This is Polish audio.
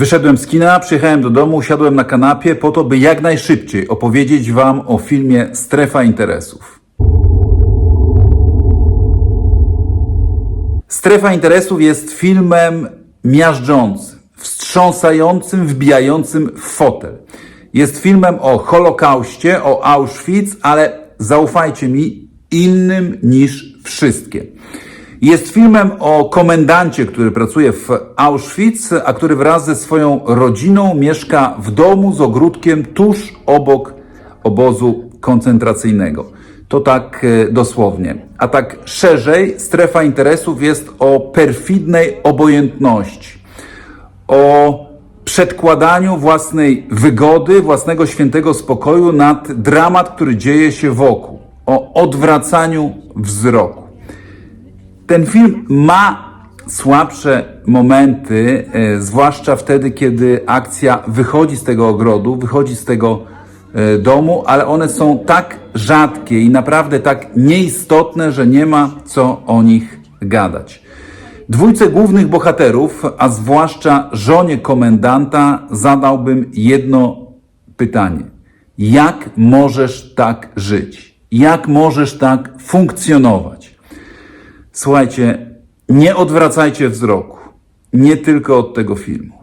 Wyszedłem z kina, przyjechałem do domu, usiadłem na kanapie po to, by jak najszybciej opowiedzieć Wam o filmie Strefa Interesów. Strefa Interesów jest filmem miażdżącym, wstrząsającym, wbijającym w fotel. Jest filmem o Holokauście, o Auschwitz, ale zaufajcie mi, innym niż wszystkie. Jest filmem o komendancie, który pracuje w Auschwitz, a który wraz ze swoją rodziną mieszka w domu z ogródkiem tuż obok obozu koncentracyjnego. To tak e, dosłownie. A tak szerzej, strefa interesów jest o perfidnej obojętności, o przedkładaniu własnej wygody, własnego świętego spokoju nad dramat, który dzieje się wokół, o odwracaniu wzroku. Ten film ma słabsze momenty, e, zwłaszcza wtedy, kiedy akcja wychodzi z tego ogrodu, wychodzi z tego e, domu, ale one są tak rzadkie i naprawdę tak nieistotne, że nie ma co o nich gadać. Dwójce głównych bohaterów, a zwłaszcza żonie komendanta, zadałbym jedno pytanie. Jak możesz tak żyć? Jak możesz tak funkcjonować? Słuchajcie, nie odwracajcie wzroku. Nie tylko od tego filmu.